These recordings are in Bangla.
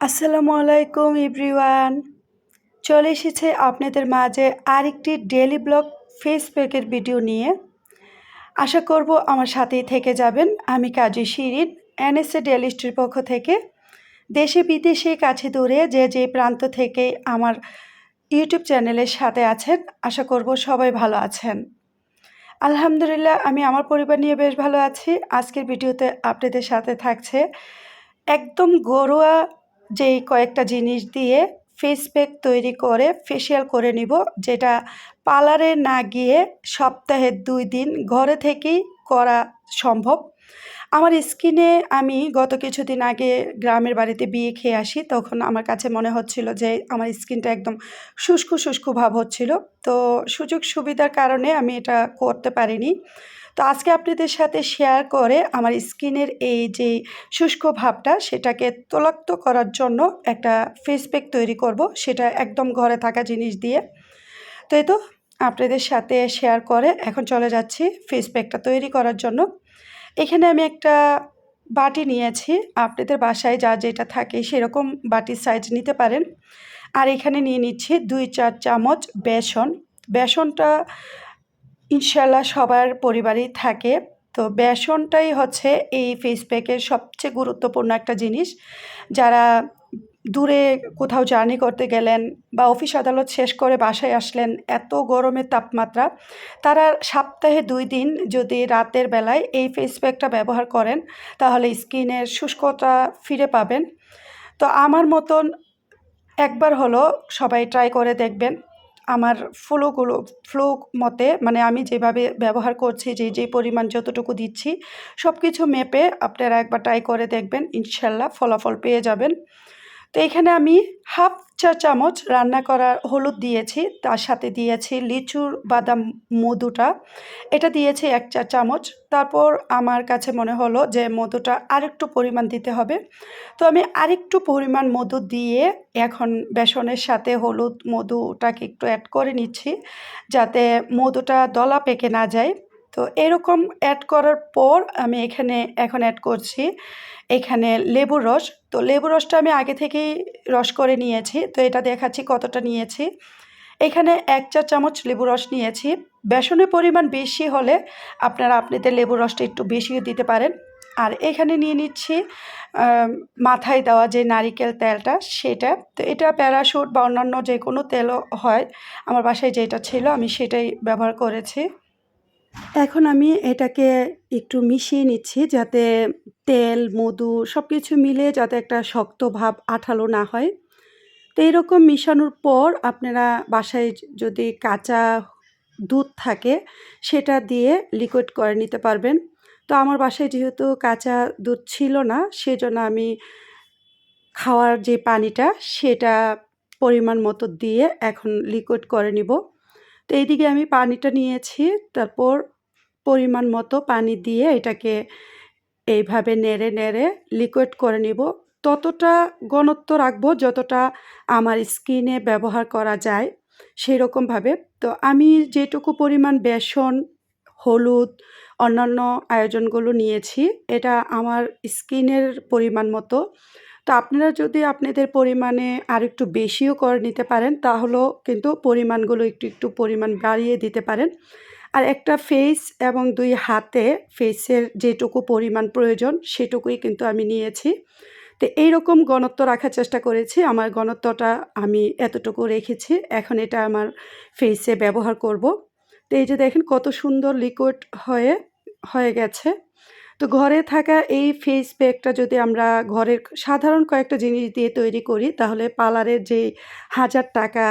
আসসালামু আলাইকুম এভরিওয়ান। চলে এসেছে আপনাদের মাঝে আরেকটি ডেলি ব্লগ ফেস প্যাকের ভিডিও নিয়ে। আশা করব আমার সাথেই থেকে যাবেন। আমি কাজী শিরিন এনএসএ ডেলিস্ট্রির পক্ষ থেকে। দেশে বিদেশে, কাছে দূরে, যে যে প্রান্ত থেকে আমার ইউটিউব চ্যানেলের সাথে আছেন, আশা করব সবাই ভালো আছেন। আলহামদুলিল্লাহ, আমি আমার পরিবার নিয়ে বেশ ভালো আছি। আজকের ভিডিওতে আপনাদের সাথে থাকছে একদম ঘরোয়া যেই কয়েকটা জিনিস দিয়ে ফেস প্যাক তৈরি করে ফেসিয়াল করে নিব, যেটা পার্লারে না গিয়ে সপ্তাহে দুই দিন ঘরে থেকেই করা সম্ভব। আমার স্কিনে আমি গত কিছুদিন আগে গ্রামের বাড়িতে বিয়ে খেয়ে আসি, তখন আমার কাছে মনে হচ্ছিল যে আমার স্কিনটা একদম শুষ্ক শুষ্ক ভাব হচ্ছিল। তো সুযোগ সুবিধার কারণে আমি এটা করতে পারিনি। তো আজকে আপনাদের সাথে শেয়ার করে আমার স্কিনের এই যে শুষ্ক ভাবটা, সেটাকে তোলাক্ত করার জন্য একটা ফেস প্যাক তৈরি করব, সেটা একদম ঘরে থাকা জিনিস দিয়ে। তো এই তো, আপনাদের সাথে শেয়ার করে এখন চলে যাচ্ছি ফেস প্যাকটা তৈরি করার জন্য। এখানে আমি একটা বাটি নিয়েছি। আপনাদের বাসায় যা যেটা থাকে সেরকম বাটির সাইজ নিতে পারেন। আর এখানে নিয়ে নিচ্ছি দুই চার চামচ বেসন। বেসনটা ইনশাল্লাহ সবার পরিবারেই থাকে। তো বেসনটাই হচ্ছে এই ফেস প্যাকের সবচেয়ে গুরুত্বপূর্ণ একটা জিনিস। যারা দূরে কোথাও জার্নি করতে গেলেন বা অফিস আদালত শেষ করে বাসায় আসলেন এত গরমের তাপমাত্রা, তারা সপ্তাহে দুই দিন যদি রাতের বেলায় এই ফেস প্যাকটা ব্যবহার করেন, তাহলে স্কিনের শুষ্কতা ফিরে পাবেন। তো আমার মতন একবার হলো সবাই ট্রাই করে দেখবেন। আমার ফ্লোগুলো ফ্লো মতে মানে আমি যেভাবে ব্যবহার করছি, যে যে পরিমাণ যতটুকু দিচ্ছি সব কিছু মেপে আপনারা একবার ট্রাই করে দেখবেন। ইনশাল্লাহ ফলাফল পেয়ে যাবেন। তো এখানে আমি হাফ চা চামচ রান্না করার হলুদ দিয়েছি, তার সাথে দিয়েছি লিচুর বাদাম মধুটা। এটা দিয়েছি এক চা চামচ। তারপর আমার কাছে মনে হলো যে মধুটা আরেকটু পরিমাণ দিতে হবে। তো আমি আরেকটু পরিমাণ মধু দিয়ে এখন বেসনের সাথে হলুদ মধুটাকে একটু অ্যাড করে নিচ্ছি, যাতে মধুটা দলা পেকে না যায়। তো এরকম অ্যাড করার পর আমি এখানে এখন অ্যাড করছি এখানে লেবুর রস। তো লেবুর রসটা আমি আগে থেকেই রস করে নিয়েছি। তো এটা দেখাচ্ছি কতটা নিয়েছি। এখানে এক চা চামচ লেবু রস নিয়েছি। বেসনের পরিমাণ বেশি হলে আপনারা আপনাদের লেবু রসটা একটু বেশিও দিতে পারেন। আর এখানে নিয়ে নিচ্ছি মাথায় দেওয়া যে নারিকেল তেলটা, সেটা। তো এটা প্যারাশুট বা অন্যান্য যে কোনো তেলও হয়। আমার বাসায় যেটা ছিল আমি সেটাই ব্যবহার করেছি। এখন আমি এটাকে একটু মিশিয়ে নিচ্ছি যাতে তেল, মধু সব কিছু মিলে যাতে একটা শক্ত ভাব আঠালো না হয়। তো এরকম মিশানোর পর আপনারা বাসায় যদি কাঁচা দুধ থাকে সেটা দিয়ে লিকুইড করে নিতে পারবেন। তো আমার বাসায় যেহেতু কাঁচা দুধ ছিল না, সেজন্য আমি খাওয়ার যে পানিটা সেটা পরিমাণ মতো দিয়ে এখন লিকুইড করে নিব। তো এইদিকে আমি পানিটা নিয়েছি, তারপর পরিমাণ মতো পানি দিয়ে এটাকে এইভাবে নেড়ে নেড়ে লিকুইড করে নিব। ততটা ঘনত্ব রাখব যতটা আমার স্কিনে ব্যবহার করা যায় সেই রকমভাবে তো আমি যেটুকু পরিমাণ বেসন, হলুদ, অন্যান্য আয়োজনগুলো নিয়েছি, এটা আমার স্কিনের পরিমাণ মতো তো আপনারা যদি আপনাদের পরিমাণে আর একটু বেশিও করে নিতে পারেন, তাহলেও কিন্তু পরিমাণগুলো একটু একটু পরিমাণ বাড়িয়ে দিতে পারেন। আর একটা ফেস এবং দুই হাতে ফেসের যেটুকু পরিমাণ প্রয়োজন, সেটুকুই কিন্তু আমি নিয়েছি। তো এইরকম ঘনত্ব রাখার চেষ্টা করেছি, আমার ঘনত্বটা আমি এতটুকু রেখেছি, এখন এটা আমার ফেসে ব্যবহার করব। তো এই যে দেখেন কত সুন্দর লিকুইড হয়ে হয়ে গেছে। তো ঘরে থাকা এই ফেস প্যাকটা যদি আমরা ঘরের সাধারণ কয়েকটা জিনিস দিয়ে তৈরি করি, তাহলে পার্লারের যে হাজার টাকা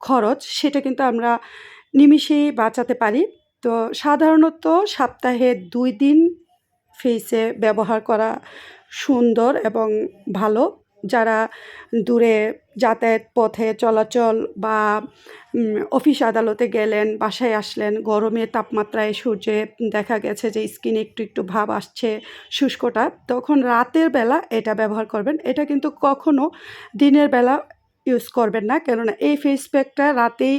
খরচ, সেটা কিন্তু আমরা নিমিষেই বাঁচাতে পারি। তো সাধারণত সপ্তাহে দুই দিন ফেসে ব্যবহার করা সুন্দর এবং ভালো। যারা দূরে যাতায়াত পথে চলাচল বা অফিস আদালতে গেলেন, বাসায় আসলেন, গরমে তাপমাত্রায় সূর্যে দেখা গেছে যে স্কিনে একটু একটু ভাব আসছে শুষ্কটা তখন রাতের বেলা এটা ব্যবহার করবেন। এটা কিন্তু কখনো দিনের বেলা ইউজ করবেন না, কেননা এই ফেস প্যাকটা রাতেই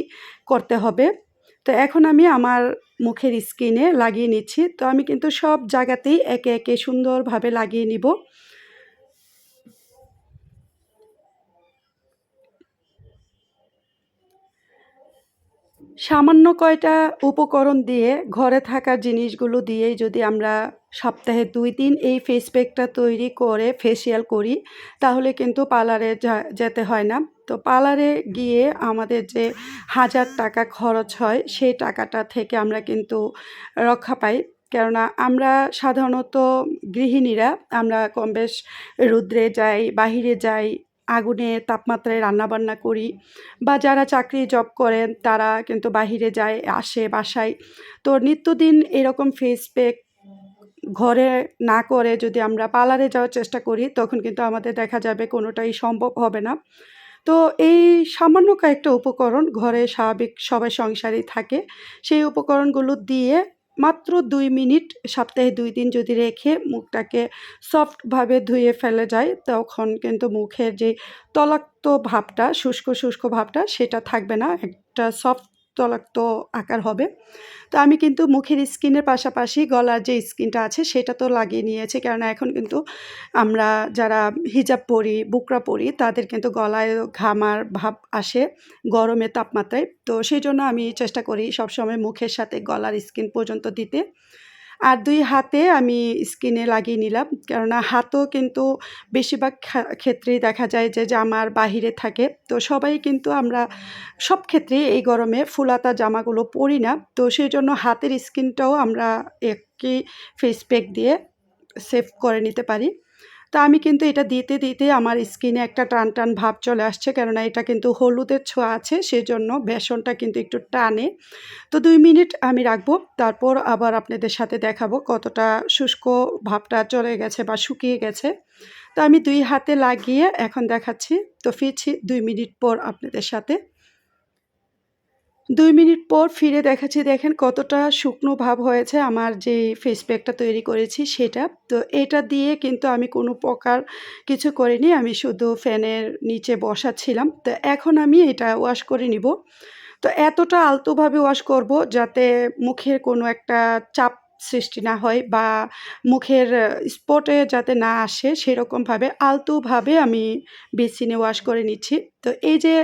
করতে হবে। তো এখন আমি আমার মুখের স্কিনে লাগিয়ে নিচ্ছি। তো আমি কিন্তু সব জায়গাতেই একে একে সুন্দরভাবে লাগিয়ে নিব। সামান্য কয়টা উপকরণ দিয়ে ঘরে থাকা জিনিসগুলো দিয়েই যদি আমরা সপ্তাহে দুই দিন এই ফেস প্যাকটা তৈরি করে ফেসিয়াল করি, তাহলে কিন্তু পার্লারে যেতে হয় না। তো পার্লারে গিয়ে আমাদের যে হাজার টাকা খরচ হয়, সেই টাকাটা থেকে আমরা কিন্তু রক্ষা পাই। কেননা আমরা সাধারণত গৃহিণীরা, আমরা কম বেশ রুদ্রে যাই, বাহিরে যাই আগুনে তাপমাত্রায় রান্নাবান্না করি বা যারা চাকরি জব করেন তারা কিন্তু বাহিরে যায়, আসে বাসায়। তো নিত্যদিন এরকম ফেস প্যাক ঘরে না করে যদি আমরা পার্লারে যাওয়ার চেষ্টা করি, তখন কিন্তু আমাদের দেখা যাবে কোনোটাই সম্ভব হবে না। তো এই সামান্য কয়েকটা উপকরণ ঘরে স্বাভাবিক সবাই সংসারেই থাকে, সেই উপকরণগুলো দিয়ে মাত্র দুই মিনিট, সপ্তাহে দুই দিন যদি রেখে মুখটাকে সফটভাবে ধুয়ে ফেলে যায়, তখন কিন্তু মুখের যে তলাক্ত ভাবটা, শুষ্ক শুষ্ক ভাবটা, সেটা থাকবে না। একটা সফট তলাক্ত আকার হবে। তো আমি কিন্তু মুখের স্কিনের পাশাপাশি গলার যে স্কিনটা আছে, সেটা তো লাগিয়ে নিয়েছে। কারণ এখন কিন্তু আমরা যারা হিজাব পরি, বুকরা পরি, তাদের কিন্তু গলায় ঘামার ভাব আসে গরমে তাপমাত্রায়। তো সেই জন্য আমি চেষ্টা করি সবসময় মুখের সাথে গলার স্কিন পর্যন্ত দিতে। আর দুই হাতে আমি স্কিনে লাগিয়ে নিলাম। কেননা হাতও কিন্তু বেশিরভাগ ক্ষেত্রেই দেখা যায় যে জামার বাহিরে থাকে। তো সবাই কিন্তু আমরা সব ক্ষেত্রেই এই গরমে ফুলাতা জামাগুলো পরি না। তো সেই জন্য হাতের স্কিনটাও আমরা একই ফেস প্যাক দিয়ে সেভ করে নিতে পারি। তো আমি কিন্তু এটা দিতে দিতে আমার স্কিনে একটা টান টান ভাব চলে আসছে। কেননা এটা কিন্তু হলুদের ছোঁয়া আছে, সেজন্য বেসনটা কিন্তু একটু টানে। তো দুই মিনিট আমি রাখব, তারপর আবার আপনাদের সাথে দেখাবো কতটা শুষ্ক ভাবটা চলে গেছে বা শুকিয়ে গেছে। তো আমি দুই হাতে লাগিয়ে এখন দেখাচ্ছি। তো ফিরছি দুই মিনিট পর আপনাদের সাথে। দুই মিনিট পর ফিরে দেখাচ্ছি, দেখেন কতটা শুকনো ভাব হয়েছে আমার যে ফেস প্যাকটা তৈরি করেছি সেটা। তো এটা দিয়ে কিন্তু আমি কোনো প্রকার কিছু করিনি, আমি শুধু ফ্যানের নিচে বসাচ্ছিলাম। তো এখন আমি এটা ওয়াশ করে নিব। তো এতটা আলতোভাবে ওয়াশ করব যাতে মুখের কোনো একটা চাপ সৃষ্টি না হয় বা মুখের স্পটে যাতে না আসে সেরকমভাবে আলতোভাবে আমি বেসিনে ওয়াশ করে নিচ্ছি। তো এই যে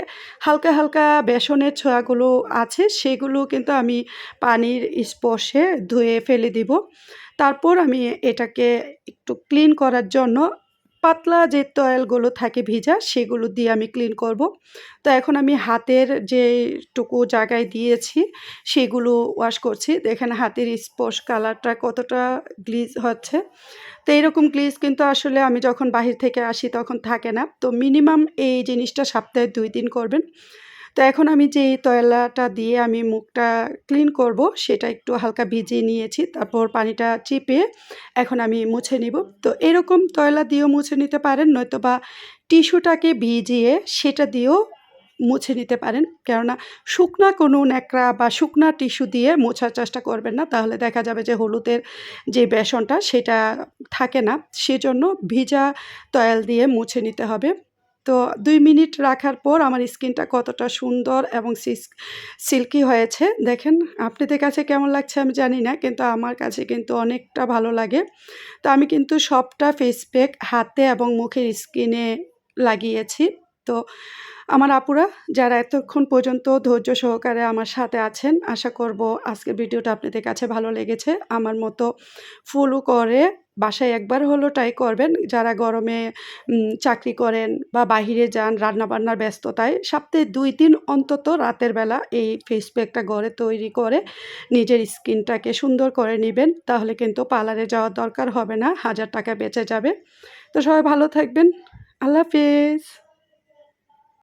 হালকা হালকা বেসনের ছোঁয়াগুলো আছে সেগুলো কিন্তু আমি পানির স্পর্শে ধুয়ে ফেলে দিব। তারপর আমি এটাকে একটু ক্লিন করার জন্য পাতলা যে তয়েলগুলো থাকে ভিজা, সেগুলো দিয়ে আমি ক্লিন করব। তো এখন আমি হাতের যে টুকু জায়গায় দিয়েছি, সেগুলো ওয়াশ করছি। দেখেন হাতের স্পর্শ কালারটা কতটা গ্লিজ হচ্ছে। তো এরকম গ্লিজ কিন্তু আসলে আমি যখন বাহির থেকে আসি তখন থাকে না। তো মিনিমাম এই জিনিসটা সপ্তাহে দুই দিন করবেন। তো এখন আমি যে তয়লাটা দিয়ে আমি মুখটা ক্লিন করব, সেটা একটু হালকা ভিজিয়ে নিয়েছি, তারপর পানিটা চিপে এখন আমি মুছে নিব। তো এরকম তয়লা দিয়েও মুছে নিতে পারেন নয়তো বা টিস্যুটাকে ভিজিয়ে সেটা দিয়েও মুছে নিতে পারেন। কেননা শুকনা কোনো ন্যাকড়া বা শুকনা টিস্যু দিয়ে মোছার চেষ্টা করবেন না, তাহলে দেখা যাবে যে হলুদের যে বেসনটা সেটা থাকে না। সেজন্য ভিজা তয়াল দিয়ে মুছে নিতে হবে। তো দুই মিনিট রাখার পর আমার স্কিনটা কতটা সুন্দর এবং সিল্কি হয়েছে। দেখেন, আপনাদের কাছে কেমন লাগছে আমি জানি না, কিন্তু আমার কাছে কিন্তু অনেকটা ভালো লাগে। তো আমি কিন্তু সবটা ফেস প্যাক হাতে এবং মুখের স্কিনে লাগিয়েছি। তো আমার আপুরা, যারা এতক্ষণ পর্যন্ত ধৈর্য সহকারে আমার সাথে আছেন, আশা করব আজকের ভিডিওটা আপনাদের কাছে ভালো লেগেছে। আমার মতো ফলো করে বাসায় একবার হলো ট্রাই করবেন। যারা গরমে চাকরি করেন বা বাহিরে যান, রান্নাবান্নার ব্যস্ততায়, সপ্তাহে দুই দিন অন্তত রাতের বেলা এই ফেস প্যাকটা গড়ে তৈরি করে নিজের স্কিনটাকে সুন্দর করে নেবেন। তাহলে কিন্তু পার্লারে যাওয়ার দরকার হবে না, হাজার টাকা বেঁচে যাবে। তো সবাই ভালো থাকবেন। আল্লাহ হাফিজ।